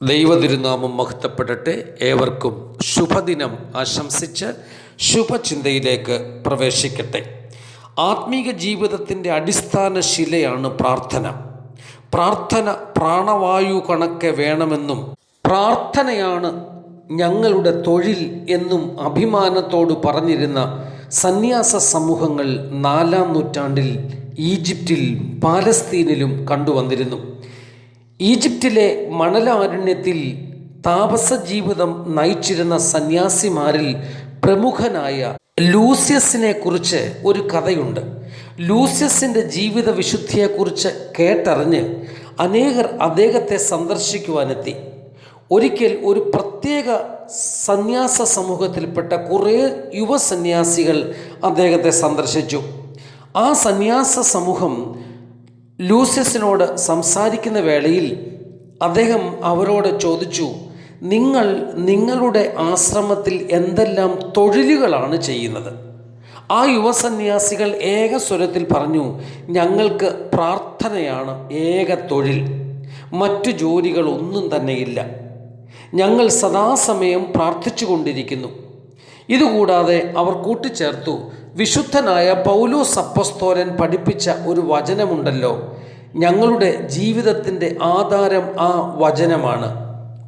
ദൈവതിരുനാമം മഹത്വപ്പെടട്ടെ ഏവർക്കും ശുഭദിനം ആശംസിച്ച് ശുഭചിന്തയിലേക്ക് പ്രവേശിക്കട്ടെ. ആത്മീക ജീവിതത്തിന്റെ അടിസ്ഥാന ശിലയാണ് പ്രാർത്ഥന. പ്രാർത്ഥന പ്രാണവായു കണക്കെ വേണമെന്നും പ്രാർത്ഥനയാണ് ഞങ്ങളുടെ തൊഴിൽ എന്നും അഭിമാനത്തോട് പറഞ്ഞിരുന്ന സന്യാസ സമൂഹങ്ങൾ നാലാം നൂറ്റാണ്ടിൽ ഈജിപ്തിൽ പാലസ്തീനിലും കണ്ടുവന്നിരുന്നു. ഈജിപ്തിലെ മണലാരണ്യത്തിൽ താപസ ജീവിതം നയിച്ചിരുന്ന സന്യാസിമാരിൽ പ്രമുഖനായ ലൂസ്യസിനെ കുറിച്ച് ഒരു കഥയുണ്ട്. ലൂസ്യസിന്റെ ജീവിത വിശുദ്ധിയെക്കുറിച്ച് കേട്ടറിഞ്ഞ് അനേകർ അദ്ദേഹത്തെ സന്ദർശിക്കുവാനെത്തി. ഒരിക്കൽ ഒരു പ്രത്യേക സന്യാസ സമൂഹത്തിൽപ്പെട്ട കുറേ യുവ സന്യാസികൾ അദ്ദേഹത്തെ സന്ദർശിച്ചു. ആ സന്യാസ സമൂഹം ലൂസ്യസിനോട് സംസാരിക്കുന്ന വേളയിൽ അദ്ദേഹം അവരോട് ചോദിച്ചു നിങ്ങൾ നിങ്ങളുടെ ആശ്രമത്തിൽ എന്തെല്ലാം തൊഴിലുകളാണ് ചെയ്യുന്നത്? ആ യുവസന്യാസികൾ ഏക സ്വരത്തിൽ പറഞ്ഞു ഞങ്ങൾക്ക് പ്രാർത്ഥനയാണ് ഏക തൊഴിൽ മറ്റു ജോലികളൊന്നും തന്നെയില്ല ഞങ്ങൾ സദാസമയം പ്രാർത്ഥിച്ചു കൊണ്ടിരിക്കുന്നു ഇതുകൂടാതെ അവർ കൂട്ടിച്ചേർത്തു വിശുദ്ധനായ പൗലോസ് അപ്പസ്തോലൻ പഠിപ്പിച്ച ഒരു വചനമുണ്ടല്ലോ. ഞങ്ങളുടെ ജീവിതത്തിന്റെ ആധാരം ആ വചനമാണ്.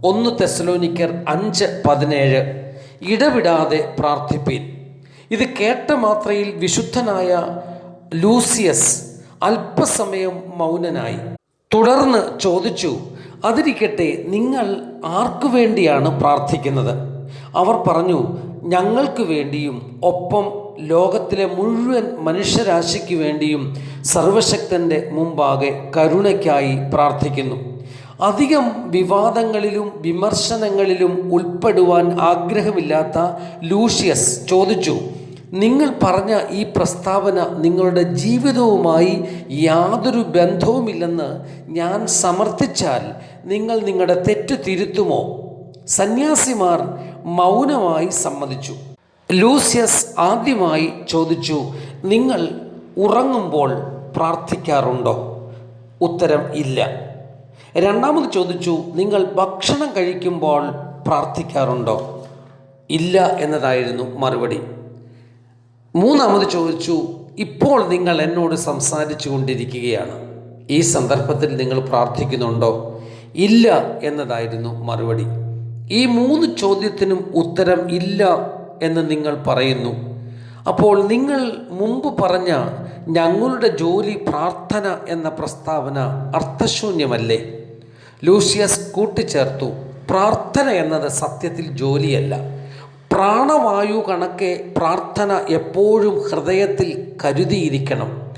ഒന്ന് തെസലോനിക്കർ അഞ്ച് പതിനേഴ്. ഇടവിടാതെ പ്രാർത്ഥിപ്പീൻ. ഇത് കേട്ട മാത്രയിൽ വിശുദ്ധനായ ലൂസിയസ് അല്പസമയം മൗനനായി. തുടർന്ന് ചോദിച്ചു അതിരിക്കട്ടെ നിങ്ങൾ ആർക്കു വേണ്ടിയാണ് പ്രാർത്ഥിക്കുന്നത്? അവർ പറഞ്ഞു ഞങ്ങൾക്ക് വേണ്ടിയും ഒപ്പം ലോകത്തിലെ മുഴുവൻ മനുഷ്യരാശിക്ക് വേണ്ടിയും സർവശക്തന്റെ മുമ്പാകെ കരുണയ്ക്കായി പ്രാർത്ഥിക്കുന്നു. അധികം വിവാദങ്ങളിലും വിമർശനങ്ങളിലും ഉൾപ്പെടുവാൻ ആഗ്രഹമില്ലാത്ത ലൂഷ്യസ് ചോദിച്ചു നിങ്ങൾ പറഞ്ഞ ഈ പ്രസ്താവന നിങ്ങളുടെ ജീവിതവുമായി യാതൊരു ബന്ധവുമില്ലെന്ന് ഞാൻ സമർത്ഥിച്ചാൽ നിങ്ങൾ നിങ്ങളുടെ തെറ്റ് തിരുത്തുമോ? സന്യാസിമാർ മൗനമായി സമ്മതിച്ചു. ലൂസ്യസ് ആദ്യമായി ചോദിച്ചു നിങ്ങൾ ഉറങ്ങുമ്പോൾ പ്രാർത്ഥിക്കാറുണ്ടോ? ഉത്തരം ഇല്ല. രണ്ടാമത് ചോദിച്ചു നിങ്ങൾ ഭക്ഷണം കഴിക്കുമ്പോൾ പ്രാർത്ഥിക്കാറുണ്ടോ? ഇല്ല എന്നതായിരുന്നു മറുപടി. മൂന്നാമത് ചോദിച്ചു ഇപ്പോൾ നിങ്ങൾ എന്നോട് സംസാരിച്ചു കൊണ്ടിരിക്കുകയാണ്. ഈ സന്ദർഭത്തിൽ നിങ്ങൾ പ്രാർത്ഥിക്കുന്നുണ്ടോ? ഇല്ല എന്നതായിരുന്നു മറുപടി. ഈ മൂന്ന് ചോദ്യത്തിനും ഉത്തരം ഇല്ല എന്ന് നിങ്ങൾ പറയുന്നു. അപ്പോൾ നിങ്ങൾ മുമ്പ് പറഞ്ഞ ഞങ്ങളുടെ ജോലി പ്രാർത്ഥന എന്ന പ്രസ്താവന അർത്ഥശൂന്യമല്ലേ? ലൂസിയസ് കൂട്ടിച്ചേർത്തു. പ്രാർത്ഥന എന്നത് സത്യത്തിൽ ജോലിയല്ല. പ്രാണവായു കണക്കെ പ്രാർത്ഥന എപ്പോഴും ഹൃദയത്തിൽ കരുതിയിരിക്കണം.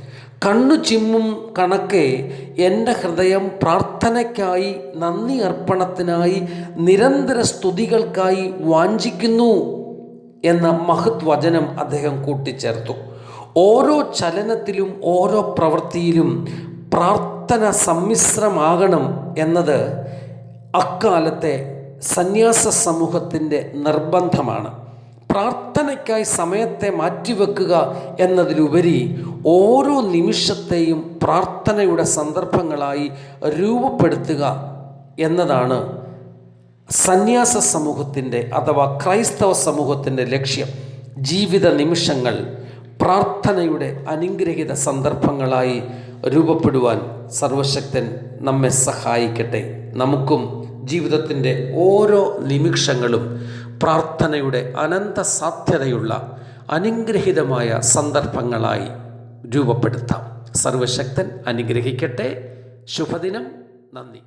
കണ്ണു ചിമ്മും കണക്കെ എന്റെ ഹൃദയം പ്രാർത്ഥനയ്ക്കായി നന്ദി അർപ്പണത്തിനായി നിരന്തര സ്തുതികൾക്കായി വാഞ്ചിക്കുന്നു. എന്ന മഹത് വചനം അദ്ദേഹം കൂട്ടിച്ചേർത്തു. ഓരോ ചലനത്തിലും ഓരോ പ്രവൃത്തിയിലും പ്രാർത്ഥന സമ്മിശ്രമാകണം എന്നത് അക്കാലത്തെ സന്യാസ സമൂഹത്തിന്റെ നിർബന്ധമാണ്. പ്രാർത്ഥനയ്ക്കായി സമയത്തെ മാറ്റിവെക്കുക എന്നതിലുപരി ഓരോ നിമിഷത്തെയും പ്രാർത്ഥനയുടെ സന്ദർഭങ്ങളായി രൂപപ്പെടുത്തുക എന്നതാണ് സന്യാസ സമൂഹത്തിന്റെ അഥവാ ക്രൈസ്തവ സമൂഹത്തിന്റെ ലക്ഷ്യം ജീവിത നിമിഷങ്ങൾ പ്രാർത്ഥനയുടെ അനുഗ്രഹിത സന്ദർഭങ്ങളായി രൂപപ്പെടുവാൻ സർവശക്തൻ നമ്മെ സഹായിക്കട്ടെ. നമുക്കും ജീവിതത്തിന്റെ ഓരോ നിമിഷങ്ങളും പ്രാർത്ഥനയുടെ അനന്ത സാധ്യതയുള്ള അനുഗ്രഹിതമായ സന്ദർഭങ്ങളായി രൂപപ്പെടുത്താം. സർവശക്തൻ അനുഗ്രഹിക്കട്ടെ. ശുഭദിനം. നന്ദി.